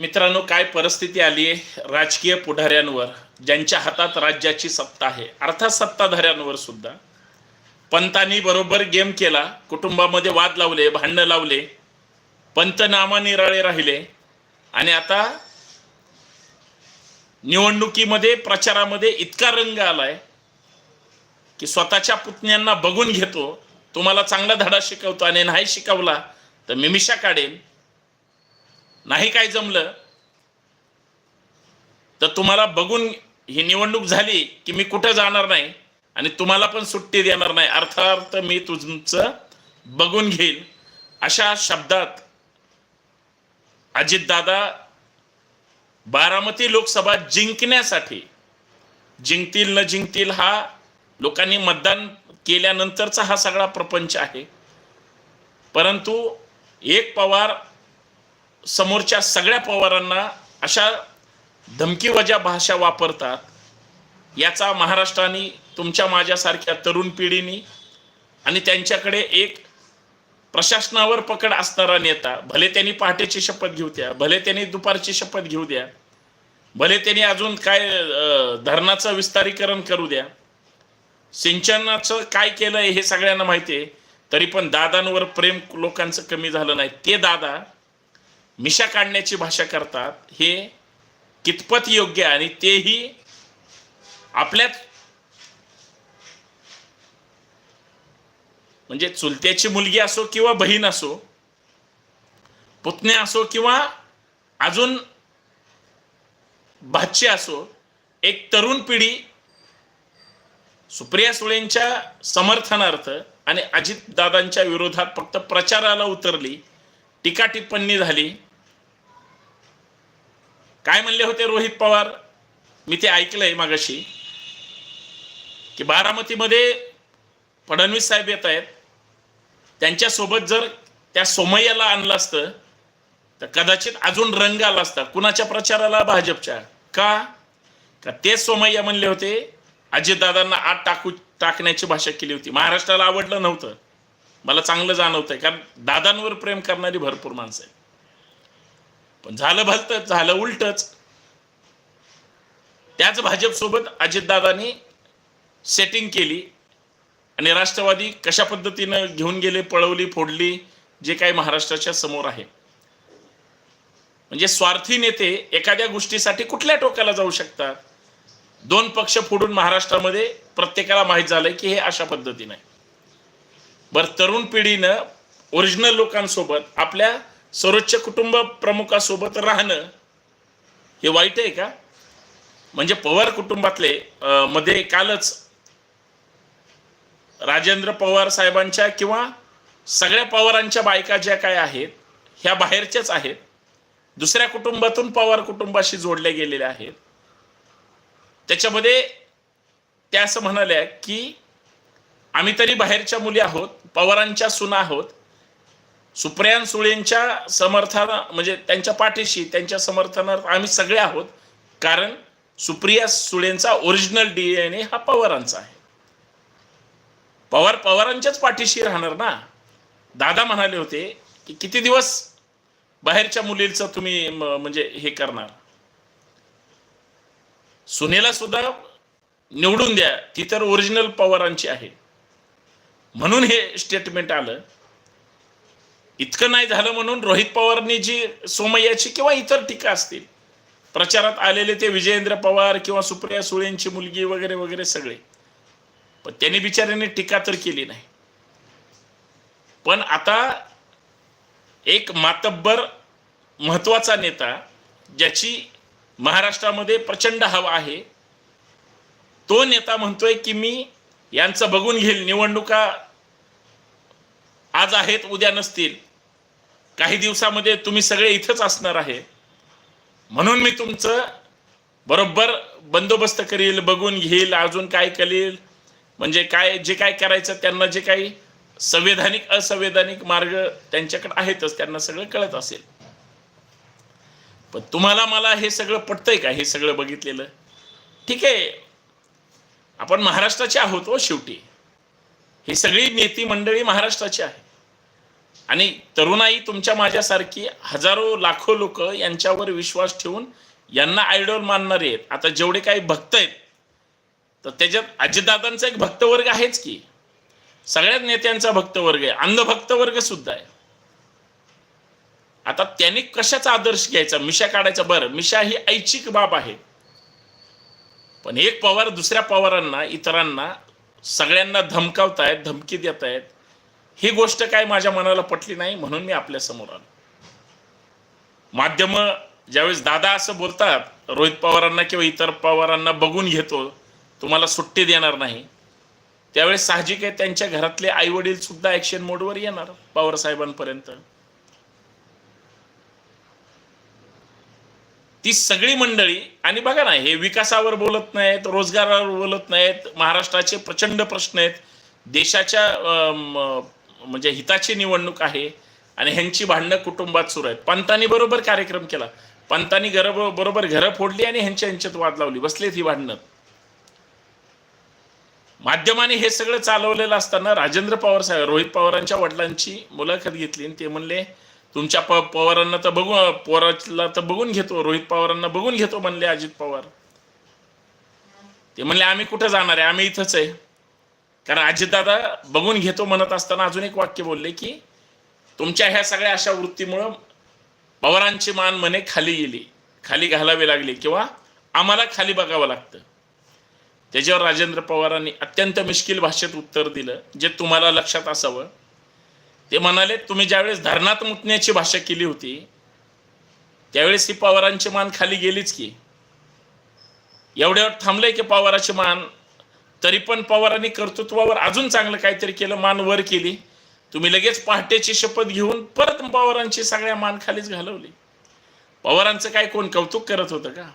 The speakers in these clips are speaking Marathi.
मित्रांनो काय परिस्थिती आली आहे राजकीय पुढाऱ्यांवर ज्यांच्या हातात राज्याची सत्ता आहे अर्थात सत्ताधाऱ्यांवर सुद्धा. पंतांनी बरोबर गेम केला कुटुंबामध्ये वाद लावले भांडणं लावले पंत नामानिराळे राहिले. आणि आता निवडणुकीमध्ये प्रचारामध्ये इतका रंग आलाय की स्वतःच्या पुतण्यांना बघून घेतो तुम्हाला चांगला धडा शिकवतो आणि नाही शिकवला तर मिमिषा काढेन. नाही काय जमलं तर तुम्हाला बघून ही निवडणूक झाली की मी कुठं जाणार नाही आणि तुम्हाला पण सुट्टी देणार नाही. अर्थार्थ मी तुमचं बघून घेईल. अशा शब्दात अजितदादा बारामती लोकसभा जिंकण्यासाठी जिंकतील न जिंकतील हा लोकांनी मतदान केल्यानंतरचा हा सगळा प्रपंच आहे. परंतु एक पवार समोरच्या सगळ्या पवारांना अशा धमकीवजा भाषा वापरतात याचा महाराष्ट्राने तुमच्या माझ्यासारख्या तरुण पिढीनी आणि त्यांच्याकडे एक प्रशासनावर पकड असणारा नेता भले त्यांनी पहाटेची शपथ घेऊ द्या भले त्यांनी दुपारची शपथ घेऊ द्या भले त्यांनी अजून काय धरणाचं विस्तारीकरण करू द्या सिंचनाचं काय केलंय हे सगळ्यांना माहिती आहे तरी पण दादांवर प्रेम लोकांचं कमी झालं नाही. ते दादा मिशा काढण्याची भाषा करतात हे कितपत योग्य आणि तेही आपल्यात म्हणजे चुलत्याची मुलगी असो किंवा बहीण असो पुतण्या असो किंवा अजून भाची असो एक तरुण पिढी सुप्रिया सुळेंच्या समर्थनार्थ आणि अजितदादांच्या विरोधात फक्त प्रचाराला उतरली टीका टिप्पणी झाली. काय म्हणले होते रोहित पवार? मी ते ऐकलंय मागाशी. की बारामतीमध्ये फडणवीस साहेब येत आहेत. त्यांच्यासोबत जर त्या सोमय्याला आणलं असतं तर कदाचित अजून रंग आला असता. कुणाच्या प्रचाराला? भाजपच्या. का? का ते सोमय्या म्हणले होते अजितदादांना आत टाकू टाकण्याची भाषा केली होती. महाराष्ट्राला आवडलं नव्हतं. मला चांगलं जाणवतंय. कारण दादांवर प्रेम करणारी भरपूर माणसं आहेत. पण झालं भलतंच झालं उलटच. त्याच भाजपसोबत अजितदादांनी सेटिंग केली आणि राष्ट्रवादी कशा पद्धतीनं घेऊन गेले पळवली फोडली जे काही महाराष्ट्राच्या समोर आहे. म्हणजे स्वार्थी नेते एखाद्या गोष्टीसाठी कुठल्या टोकाला जाऊ शकतात? दोन पक्ष फोडून महाराष्ट्रामध्ये प्रत्येकाला माहीत झालंय की हे अशा पद्धतीने बरं तरुण पिढीनं ओरिजिनल लोकांसोबत आपल्या सर्वोच्च कुटुंब प्रमुखासोबत राहणं हे वाईट आहे का? म्हणजे पवार कुटुंबातले मध्ये कालच राजेंद्र पवार साहेबांच्या किंवा सगळ्या पवारांच्या बायका ज्या काय आहेत ह्या बाहेरच्याच आहेत. दुसऱ्या कुटुंबातून पवार कुटुंबाशी जोडल्या गेलेल्या आहेत. त्याच्यामध्ये त्या असं म्हणाल्या की आम्ही तरी बाहेरच्या मुली आहोत पवारांच्या सुना आहोत सुप्रियान सुळेंच्या समर्थना म्हणजे त्यांच्या पाठीशी त्यांच्या समर्थनात आम्ही सगळे आहोत. कारण सुप्रिया सुळेंचा ओरिजिनल डीएनए हा पवारांचा आहे. पवार पवारांच्याच पाठीशी राहणार ना? दादा म्हणाले होते की किती दिवस बाहेरच्या मुलीचं तुम्ही म्हणजे हे करणार? सुनेला सुद्धा निवडून द्या. ती तर ओरिजिनल पवारांची आहे. म्हणून हे स्टेटमेंट आलं. इतकं नाही झालं म्हणून रोहित पवारनी जी सोमय्याची किंवा इतर टीका असतील प्रचारात आलेले ते विजयेंद्र पवार किंवा सुप्रिया सुळेंची मुलगी वगैरे वगैरे सगळे. पण त्यांनी बिचाऱ्यांनी टीका तर केली नाही. पण आता एक मातब्बर महत्त्वाचा नेता ज्याची महाराष्ट्रामध्ये प्रचंड हवा आहे तो नेता म्हणतोय की मी यांचं बघून घेईल निवडणुका आज आहेत उद्या नसतील. काही दिवसामध्ये तुम्ही सगळे इथंच असणार आहे. म्हणून मी तुमचं बरोबर बंदोबस्त करील बघून घेईल अजून काय करील. म्हणजे काय जे काय करायचं त्यांना जे काही संवैधानिक असंवैधानिक मार्ग त्यांच्याकडे आहेतच त्यांना सगळं कळत असेल. पण तुम्हाला मला हे सगळं पटतंय का हे सगळं बघितलेलं? ठीक आहे. आपण महाराष्ट्राचे आहोत हो शेवटी. ही सगळी नेती मंडळी महाराष्ट्राची आहे. आणि तरुणाई तुमच्या माझ्यासारखी हजारो लाखो लोक यांच्यावर विश्वास ठेवून यांना आयडॉल मानणारे आहेत. आता जेवढे काही भक्त आहेत तर त्याच्यात अजितदादांचा एक भक्तवर्ग आहेच की. सगळ्याच नेत्यांचा भक्तवर्ग आहे. अंधभक्त वर्ग सुद्धा आहे. आता त्यांनी कशाचा आदर्श घ्यायचा? मिशा काढायचा. बरं मिशा ही ऐच्छिक बाब आहे. पण एक पवार दुसऱ्या पवारांना इतरांना सगळ्यांना धमकावतायत धमकी देत आहेत ही गोष्ट काय माझ्या मनाला पटली नाही म्हणून मी आपल्यासमोर आलो. माध्यम ज्यावेळेस दादा असं बोलतात रोहित पवारांना किंवा इतर पवारांना बघून घेतो तुम्हाला सुट्टी देणार नाही त्यावेळेस साहजिक आहे त्यांच्या घरातले आई वडील सुद्धा ऍक्शन मोडवर येणार पवार साहेबांपर्यंत. ती सगळी मंडळी आणि बघा ना हे विकासावर बोलत नाहीत रोजगारावर बोलत नाहीत महाराष्ट्राचे प्रचंड प्रश्न आहेत. देशाच्या म्हणजे हिताची निवडणूक आहे आणि ह्यांची भांडणं कुटुंबात सुरू आहेत. पंतांनी बरोबर कार्यक्रम केला. पंतांनी घर बरोबर घरं फोडली आणि ह्यांच्या ह्यांच्यात वाद लावली. बसलेत ही भांडणं. माध्यमाने हे सगळं चालवलेलं असताना राजेंद्र पवार साहेब रोहित पवारांच्या वडिलांची मुलाखत घेतली आणि ते म्हणले तुमच्या प पवारांना तर बघू पवाराला तर बघून घेतो रोहित पवारांना बघून घेतो म्हणले अजित पवार. ते म्हणले आम्ही कुठं जाणार आहे? आम्ही इथंच आहे. कारण अजितदादा बघून घेतो म्हणत असताना अजून एक वाक्य बोलले की तुमच्या ह्या सगळ्या अशा वृत्तीमुळं पवारांची मान म्हणे खाली गेली खाली घालावी लागली किंवा आम्हाला खाली बघावं लागतं. त्याच्यावर राजेंद्र पवारांनी अत्यंत मिश्किल भाषेत उत्तर दिलं जे तुम्हाला लक्षात असावं. ते म्हणाले तुम्ही ज्यावेळेस धरणात मुतण्याची भाषा केली होती त्यावेळेस ही पवारांची मान खाली गेलीच की. एवढ्यावर थांबलंय की पवाराची मान तरी पण पवारांनी कर्तृत्वावर अजून चांगलं काहीतरी केलं मान वर केली. तुम्ही लगेच पहाटेची शपथ घेऊन परत पवारांची सगळ्या मान खालीच घालवली. पवारांचं काय कोण कौतुक करत होतं का?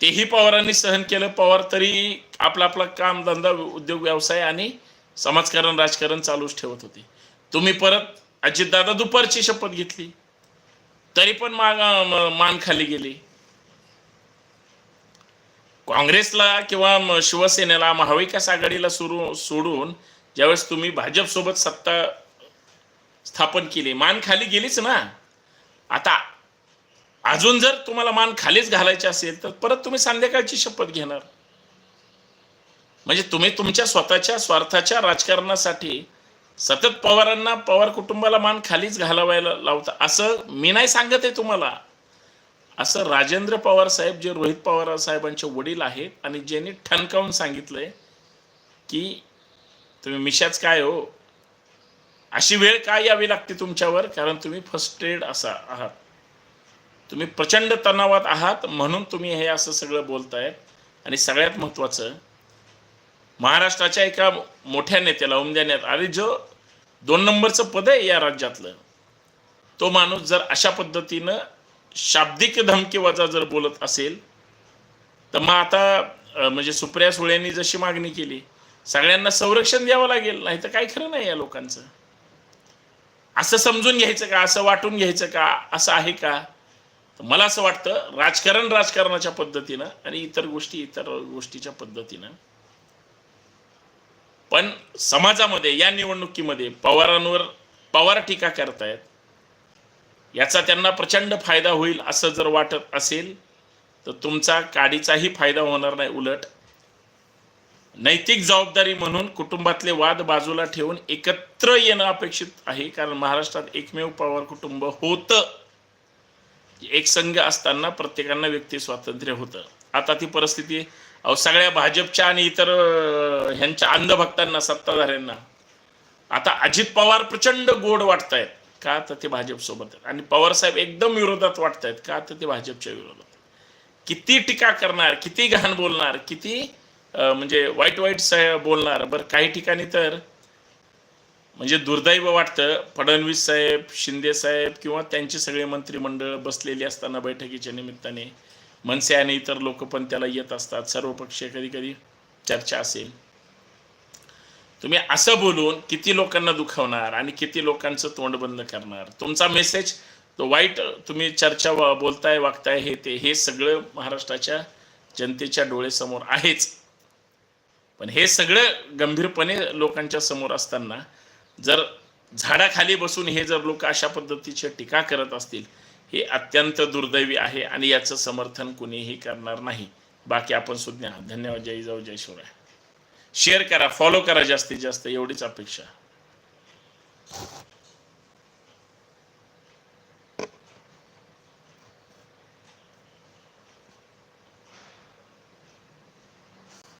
तेही पवारांनी सहन केलं. पवार तरी आपला आपला काम धंदा उद्योग व्यवसाय आणि समाजकारण राजकारण चालूच ठेवत होते. तुम्ही परत अजितदादा दुपारची शपथ घेतली. तरी पण मा मान खाली गेली. काँग्रेसला किंवा शिवसेनेला महाविकास आघाडीला सुरू सोडून ज्यावेळेस तुम्ही भाजपसोबत सत्ता स्थापन केली मान खाली गेलीच ना. आता अजून जर तुम्हाला मान खालीच घालायची असेल तर परत तुम्ही संध्याकाळची शपथ घेणार. म्हणजे तुम्ही तुमच्या स्वतःच्या स्वार्थाच्या राजकारणासाठी सतत पवारांना पवार कुटुंबाला मान खालीच घालावायला लावता असं मी नाही सांगत आहे तुम्हाला. असं राजेंद्र पवार साहेब जे रोहित पवार साहेबांचे वडील आहेत आणि ज्यांनी ठणकावून सांगितलंय की तुम्ही मिशाच काय हो? अशी वेळ काय यावी लागते तुमच्यावर? कारण तुम्ही फर्स्ट एड असा आहात. तुम्ही प्रचंड तणावात आहात म्हणून तुम्ही हे असं सगळं बोलतायत. आणि सगळ्यात महत्त्वाचं महाराष्ट्राच्या एका मोठ्या नेत्याला उमद्या नेत आणि जो दोन नंबरचं पद आहे या राज्यातलं तो माणूस जर अशा पद्धतीनं शाब्दिक धमकीवाचा जर बोलत असेल तर मग आता म्हणजे सुप्रिया सुळेंनी जशी मागणी केली सगळ्यांना संरक्षण द्यावं लागेल नाही तर काय खरं नाही या लोकांचं. असं समजून घ्यायचं का? असं वाटून घ्यायचं का? असं आहे का? मला असं वाटतं राजकारण राजकारणाच्या पद्धतीनं आणि इतर गोष्टी इतर गोष्टीच्या पद्धतीनं. पण समाजामध्ये या निवडणुकीमध्ये पवारांवर पवार टीका करतायत. याचा त्यांना प्रचंड फायदा होईल असं जर वाटत असेल तर तुमचा काडीचाही फायदा होणार नाही उलट. नैतिक जबाबदारी म्हणून कुटुंबातले वाद बाजूला ठेवून एकत्र येणं अपेक्षित आहे कारण महाराष्ट्रात एकमेव पवार कुटुंब होतं. एक संघ असताना प्रत्येकांना व्यक्ती स्वातंत्र्य होतं. आता ती परिस्थिती अहो सगळ्या भाजपच्या आणि इतर ह्यांच्या अंधभक्तांना सत्ताधाऱ्यांना. आता अजित पवार प्रचंड गोड वाटतायत. का तर ते भाजपसोबत आहेत? आणि पवार साहेब एकदम विरोधात वाटतायत का तर ते भाजपच्या विरोधात किती टीका करणार किती घाण बोलणार किती म्हणजे वाईट वाईट स- बोलणार बरं काही ठिकाणी तर म्हणजे दुर्दैव वाटतं फडणवीस साहेब शिंदे साहेब किंवा त्यांचे सगळे मंत्रिमंडळ बसलेली असताना बैठकीच्या निमित्ताने मनसे आणि इतर लोक पण त्याला येत असतात सर्वपक्षीय कधी कधी चर्चा असेल. तुम्ही असं बोलून किती लोकांना दुखावणार आणि किती लोकांचं तोंड बंद करणार? तुमचा मेसेज तो वाईट तुम्ही चर्चा बोलताय वागताय हे ते हे सगळं महाराष्ट्राच्या जनतेच्या डोळेसमोर आहेच. पण हे सगळं गंभीरपणे लोकांच्या समोर असताना जर झाडाखाली बसून हे जर लोक अशा पद्धतीचे टीका करत असतील हे अत्यंत दुर्दैवी आहे आणि याचं समर्थन कुणीही करणार नाही. बाकी आपण सुज्ञ आहात. धन्यवाद. जय जाऊ जय शिवराय. शेअर करा फॉलो करा जास्तीत जास्त एवढीच अपेक्षा.